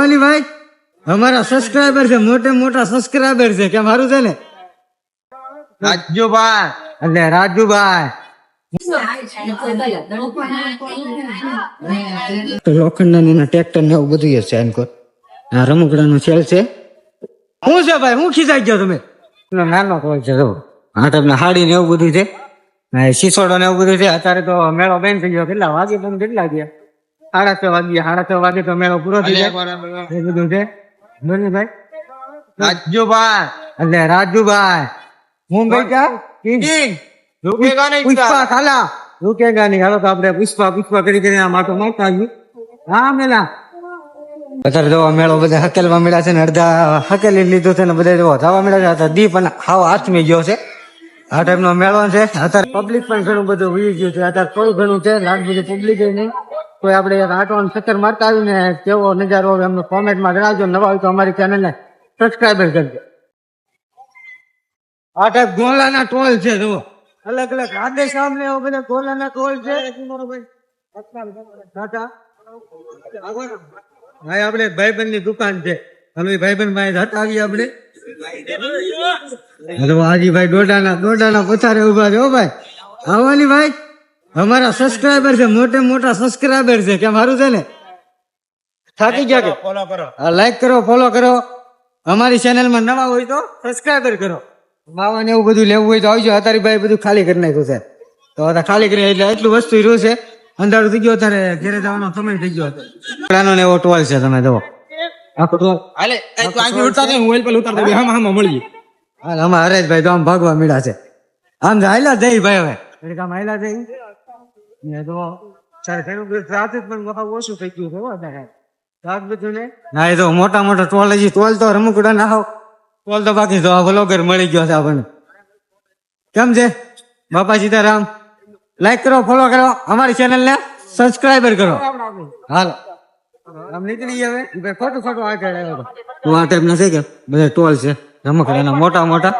આવવાની ભાઈ, અમારા સબસ્ક્રાઈબર છે, મોટે મોટા સબસ્ક્રાઈબર છે, કે મારું છે ને? રાજુભાઈ, એટલે રાજુભાઈ. લોખંડના ટ્રેક્ટર ને એવું બધું છે એમ આ રમકડાનો સેલ છે. હું છે ભાઈ, હું ખીચાઈ ગયો તમે? નાનો કોલ છે હા, તમને હાડી ને એવું બધું છે. સિસોડો ને એવું બધું છે. અત્યારે તો મેળો બેન થઈ ગયો. કેટલા વાગે તમે કેટલા ગયા સાડા છ વાગ્યા સાડા છ વાગે તમે મેળો પૂરો થઈ જાય. એ બધું છે. ભાઈ રાજુભાઈ. એટલે રાજુભાઈ હું ભાઈ ક્યાં? કિંગ. પુષ્પા ખાલા. રૂકેગા નહીં. હાલો તો આપણે પુષ્પા પુષ્પા કરી કરીને આ માટો મારતા આવ્યું હા મેલા. અત્યારે જોવા મેળો બધા હકેલવા મળ્યા છે ને અડધા હકેલી લીધું છે ને બધા જોવા જવા મળ્યા છે. અત્યારે દીપ અને હાવ હાથમી ગયો છે. આ ટાઈપનો મેળો છે. અત્યારે પબ્લિક પણ ઘણું બધું વી ગયું છે. અત્યારે થોડું ઘણું છે લાખ બધું પબ્લિક નહીં. કોઈ આપણે અને ચક્કર મારતા આવીને કેવો નજારો હોય એમને કોમેન્ટમાં જણાવજો. નવા હોય તો અમારી ચેનલને સબસ્ક્રાઈબર કરજો. આ ટાઈપ ગોલાના ટોલ છે, જુઓ. અલગ અલગ રાધે સામે એવા બધા ગોલાના ટોલ છે. ભાઈ, આપણે ભાઈબંધની દુકાન છે. અમે ભાઈબંધમાં હતા આવીએ આપણે. હાજી ભાઈ દોડાના દોડાના પથારે ઊભા છે. ભાઈ, આવવાની ભાઈ. અમારા સબસ્ક્રાઈબર છે મોટે મોટા સબસ્ક્રાઈબર છે કે મારું છે ને? થાકી ગયા કે? ફોલો કરો. લાઈક કરો ફોલો કરો. અમારી ચેનલમાં નવા હોય તો સબસ્ક્રાઈબર કરો. માવા ને એવું બધું લેવું હોય તો આવજો. અત્યારે ભાઈ બધું ખાલી કરી નાખ્યું છે. તો ખાલી કરી એટલે એટલું વસ્તુ રહ્યું છે. અંધારું થઈ ગયો અત્યારે ઘેરે જવાનો સમય થઈ ગયો હતો ને એવો ટોલ છે તમે જુઓ. આખો ટોલ. હાલે તું આંખી ઉડતા નહીં હામાં હામાં મળીએ. હાલ આમાં હરેશભાઈ તો આમ ભાગવા મળ્યા છે. આમ હાલ્યા જઈ ભાઈ હવે. કામ આમ હાલ્યા જઈ ને તો બધું ટ્રાફિક પણ બહુ ઓછું થઈ ગયું છે હો રાત બધું ને ના એ તો મોટા મોટા ટોલ હજી ટોલ તો રમકડા ના હોવ. ટોલ તો બાકી તો આ વ્લોગર મળી ગયો છે આપણને. કેમ છે? બાપા સીતારામ લાઈક કરો ફોલો કરો અમારી ચેનલ ને સબસ્ક્રાઈબર કરો. હાલો. આમ નીકળી હવે? ખોટું ખોટું આગળ આવ્યો તો આ ટાઈપના છે કે? બધા ટોલ છે. રમકડાના મોટા મોટા.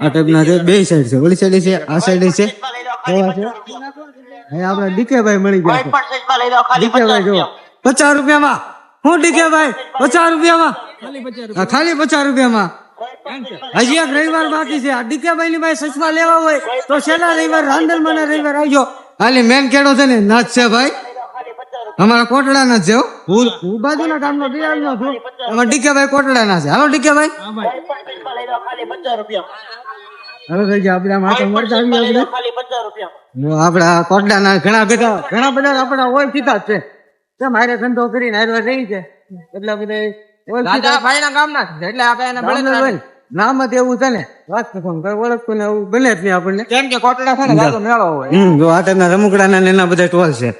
આ ટાઈપના છે બે સાઈડ છે ઓલી સાઈડ છે આ સાઈડ છે. અહીં આપણે ડીકેભાઈ મળી ગયા ડીકેભાઈ જો પચાસ રૂપિયામાં? હું ડીકેભાઈ? પચાસ રૂપિયામાં? ખાલી પચાસ રૂપિયામાં. હજી એક રવિવાર બાકી છે. આ ડીકેભાઈ ની ભાઈ સચમાં લેવા હોય તો છેલ્લા રવિવાર રાંધણ મને રવિવાર આવજો. હાલી મેન કેડો છે ને નાચ છે ભાઈ. અમારા કોટડાના ના છે હો. હું હું બાજુના ગામનો બિહારનો છું. અમારા ડીકેભાઈ કોટડાના છે. હાલો ડીકેભાઈ. હવે આપણે આમ મળતા આવીએ આપણે. આપણા કોટડાના ઘણા બધા ઘણા બધા આપણા ઓળખીતા છે. તે મારે ધંધો કરીને હારવા રહી છે? એટલે બધા ઓળખીતા ભાઈ ના ગામ ના એટલે આપણે એને ગામના ને. નામ જ એવું છે ને વાત તો કઈ ઓળખતું ને એવું બને જ નહીં આપણને. કેમ કે કોટડા છે ને ગાતો મેળો હોય. જો આ રમકડાના ને એના બધા ટોલ છે.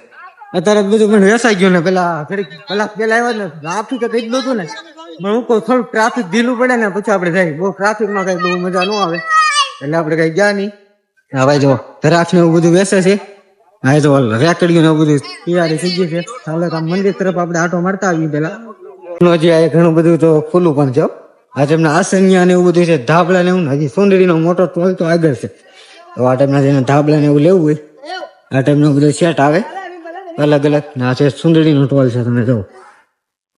અત્યારે બધું પણ વેસાઈ ગયું ને પેલા પેલા કલાક પેલા આવ્યા ને ટ્રાફિક જ એટલું હતું ને. પણ હું કહું થોડું ટ્રાફિક ઢીલું પડે ને પછી આપણે જાય બહુ ટ્રાફિકમાં કઈ બહુ મજા ન આવે. એટલે આપણે કઈ ગયા નહીં. હા, ભાઈ જો દ્રાક્ષ ને એવું બધું વેસે છે. હા જો તો ને એવું બધું તૈયારી થઈ ગઈ છે. ચાલો આમ મંદિર તરફ આપણે આટો મારતા આવીએ પેલા હજી જે આ ઘણું બધું તો ખુલ્લું પણ છે આજે એમના આસનિયા ને એવું બધું છે ધાબળા ને એવું હજી સુંદરીનો મોટો ટોલ તો આગળ છે. તો આ ટાઈપના જેને ધાબળા ને એવું લેવું હોય, આ ટાઈપનું બધું સેટ આવે. અલગ અલગ, ને છે સુંદરીનો ટોલ છે, તમે જુઓ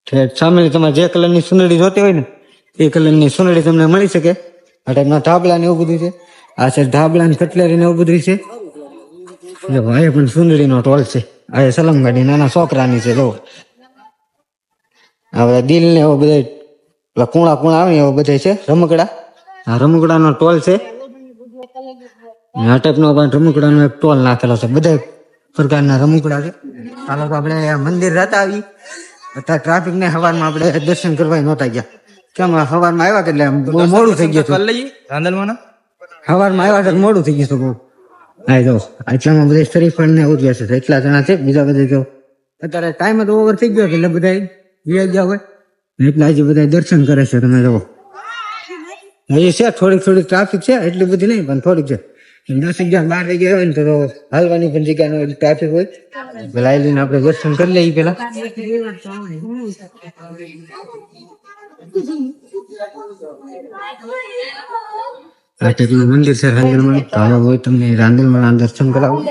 ઠેઠ સામે તમારે જે કલરની સુંદરી જોતી હોય ને, એ કલરની સુંદરી તમને મળી શકે. આ ટાઈપના થાબલા ને એવું બધું છે? આ છે ધાબળા ને કટલેરી ને એવું બધું છે? જો ભાઈ પણ સુંદરીનો ટોલ છે. આ સલમગાડી નાના છોકરાની છે જો હવે દિલ ને એવો બધા કુણા કુણા આવે એવો બધા છે, રમકડા. આ રમકડાનો ટોલ છે. આ ટાઈપનો પણ રમકડાનો એક ટોલ નાખેલો છે. બધા પ્રકારના રમકડા છે. ચાલો તો આપણે મંદિર જતા આવી અત્યારે ટ્રાફિક ને હવારમાં આપણે દર્શન કરવા નહોતા ગયા. કેમ સવારમાં આવ્યા કે એટલે બહુ મોડું થઈ ગયું હતું. લઈએ રાંદલમાં હવારમાં આવ્યા તો મોડું થઈ ગયું હતું બહુ. હા જો આટલામાં બધા શ્રીફળ ને એવું જ બેસે છે એટલા જણા છે બીજા બધા જો અત્યારે ટાઈમ તો ઓવર થઈ ગયો એટલે બધા વિયા ગયા હોય. એટલે આજે બધા દર્શન કરે છે તમે જો હજી છે થોડીક થોડીક ટ્રાફિક છે એટલી બધી નહીં પણ થોડીક છે. દસ અગિયાર બાર વાગ્યા હોય ને તો હાલવાની પણ જગ્યા નો ટ્રાફિક હોય. પેલા લઈને આપણે દર્શન કરી લઈએ પેલા આ ટાઈપનું મંદિર છે રાંદલમાં તો હવે હું તમને રાંદલમાં દર્શન કરાવું.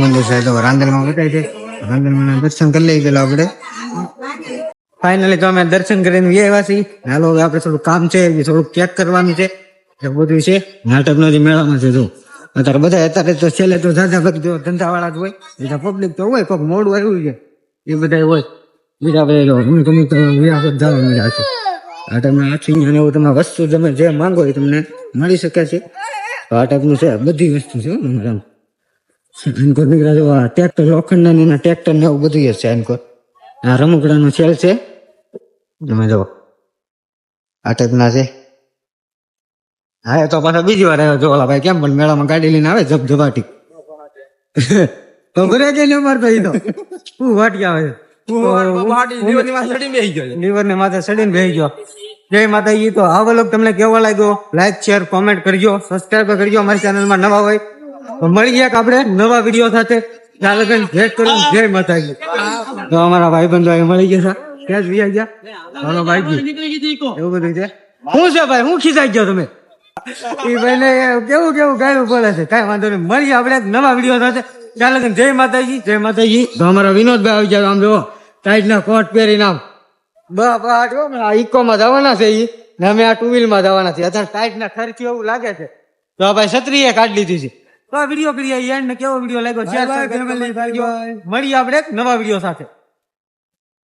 મંદિર તો રાંદલમાં બતાવી દે રાંદલમાં દર્શન કરી લઈ પેલા આપણે. ફાઇનલી તો અમે દર્શન કરીને આવ્યા છીએ હાલો આપણે થોડું કામ છે, એ થોડુંક ચેક કરવાનું છે. એ બધું છે. નાટકનો જે મેળામાં છે, જો. અત્યારે બધા, અત્યારે તો છેલ્લે તો દાદા ભક્ત ધંધાવાળા જ હોય. બીજા પબ્લિક તો હોય કોઈક મોડું આવ્યું છે. એ બધા હોય. બીજા બધા હું તમે વિરાસત જવા મળ્યા છે. આ તમને આથી અને એવું તમે વસ્તુ તમે જે માંગો એ તમને મળી શકે છે. આ ટાઈપનું છે, બધી વસ્તુ છે એનકોર નીકળ્યા ટ્રેક્ટર લોખંડના એના ટ્રેક્ટર ને એવું બધું છે એનકોર આ રમકડાનો સેલ છે? તમે જો આ ટાઈપના છે. હા એ તો પાછા બીજી વાર આવ્યો જો ઓલા ભાઈ કેમ પણ મેળામાં ગાડી લઈને આવે જબજબાટી તો ઘરે જઈને અમાર ભાઈ તો. શું વાટી આવે લીવર ને માથે સડીને બેસી ગયો. જય માતાજી તો આવો વ્લોગ તમને કેવો લાગ્યો? લાઈક શેર કોમેન્ટ કરજો. સબસ્ક્રાઈબ કરજો અમારી ચેનલમાં નવા હોય. તો મળી ગયા આપણે નવા વીડિયો સાથે. ચાલો કઈ ભેટ કરો જય માતાજી તો અમારા ભાઈ બંધો મળી ગયા ક્યાં જ ગયા? હાલો ભાઈ એવું બધું છે? હું છે ભાઈ? હું ખીચાઈ ગયો તમે? એ ભાઈને કેવું કેવું ગાયું બોલે છે? કાંઈ વાંધો નહીં. મળીએ આપણે નવા વીડિયો સાથે. ચાલો બેન જય માતાજી. જય માતાજી. તો અમારા વિનોદભાઈ આવી જાય આમ જો. ટાઈટ ના કોટ પહેરીને આમ. બા જો, આ ઇકો માં જવાના છે ઈ. ને અમે આ ટુ વ્હીલમાં જવાના છે અત્યારે ટાઈટ ના ખર્ચ એવું લાગે છે. તો આ ભાઈ છત્રીએ કાઢી લીધી છે. તો આ વીડિયો કરીએ એન્ડ કેવો વીડિયો લાગ્યો? મળીએ આપણે એક નવા વીડિયો સાથે.